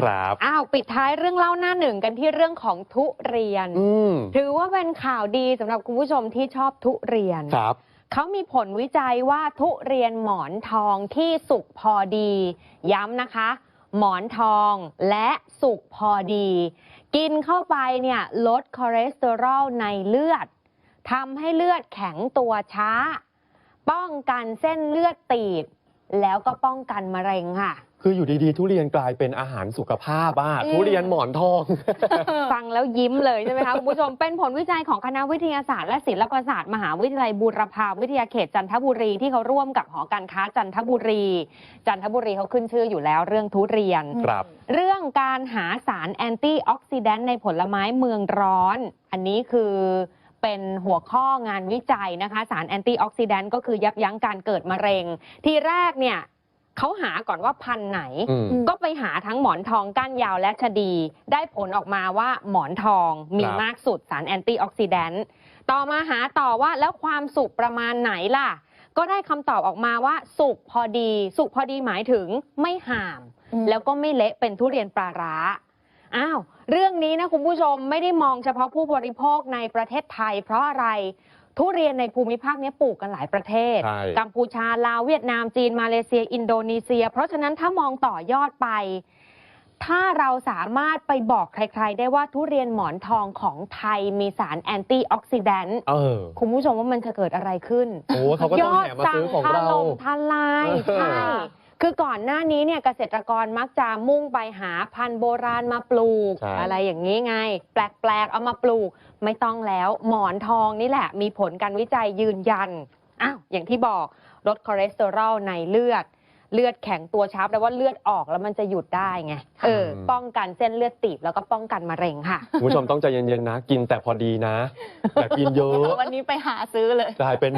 ครับ อ้าวปิดท้ายเรื่องเล่าหน้าหนึ่งกันที่เรื่องของทุเรียน อืมถือว่าเป็นข่าวดีสำหรับคุณผู้ชมที่ชอบทุเรียน ครับ เขามีผลวิจัยว่าทุเรียนหมอนทองที่สุกพอดี ย้ำนะคะ หมอนทองและสุกพอดี กินเข้าไปเนี่ยลดคอเลสเตอรอลในเลือดทำให้เลือดแข็งตัวช้า ป้องกันเส้นเลือดตีบ แล้วก็ป้องกันมะเร็งค่ะ คืออยู่ดีๆ ทุเรียนกลายเป็นอาหารสุขภาพอะอืม ทุเรียนหมอนทอง ฟังแล้วยิ้มเลยใช่ไหมคะ คุณผู้ชมเป็นผลวิจัยของคณะวิทยาศาสตร์และศิลปศาสตร์ มหาวิทยาลัยบูรพาวิทยาเขตจันทบุรีที่เขาร่วมกับหอการค้าจันทบุรี จันทบุรีเขาขึ้นชื่ออยู่แล้วเรื่องทุเรียน ครับ เรื่องการหาสารแอนตี้ออกซิแดนต์ในผลไม้เมืองร้อน อันนี้คือเป็นหัวข้องานวิจัยนะคะ สารแอนตี้ออกซิแดนต์ก็คือยับยั้งการเกิดมะเร็ง ทีแรกเนี่ย เขาหาก่อนว่าพันธุ์ไหน อืม ก็ไปหาทั้งหมอนทองก้านยาวและชะดี ได้ผลออกมาว่าหมอนทองมีครับ มากสุดสารแอนตี้ออกซิแดนต์ต่อมาหาต่อว่าแล้วความสุกประมาณไหนล่ะ ก็ได้คำตอบออกมาว่าสุกพอดี สุกพอดีหมายถึงไม่ห่าม แล้วก็ไม่เละเป็นทุเรียนปลาร้า อ้าว เรื่องนี้นะคุณผู้ชมไม่ได้มองเฉพาะผู้บริโภคในประเทศไทย เพราะอะไรทุเรียนในภูมิภาคนี้ปลูกกันหลายประเทศ ใช่ กัมพูชา ลาว เวียดนาม จีน มาเลเซีย อินโดนีเซีย เพราะฉะนั้นถ้ามองต่อยอดไป ถ้าเราสามารถไปบอกใครๆ ได้ว่าทุเรียนหมอนทองของไทยมีสารแอนตี้ออกซิแดนต์ เออ คุณผู้ชมว่ามันจะเกิดอะไรขึ้น โอ้เขาก็ต้องแห่มาซื้อของเรายดสั่ถล่มทลายเออใช่ คือก่อนหน้านี้เนี่ยเกษตรกรมักจะมุ่งไปหาพันธุ์โบราณมาปลูก ใช่ อะไรอย่างนี้ไง แปลกๆ เอามาปลูก ไม่ต้องแล้วหมอนทองนี่แหละ มีผลการวิจัยยืนยันอ้าวอย่างที่บอกลดคอเลสเตอรอลในเลือด เลือดแข็งตัวช้าแปลว่าเลือดออกแล้วมันจะหยุดได้ไงเออป้องกันเส้นเลือดตีบแล้วก็ป้องกันมะเร็งค่ะ คุณผู้ชมต้องใจเย็นๆนะ กินแต่พอดีนะ อย่ากินเยอะวันนี้ไปหาซื้อเลย กลายเป็น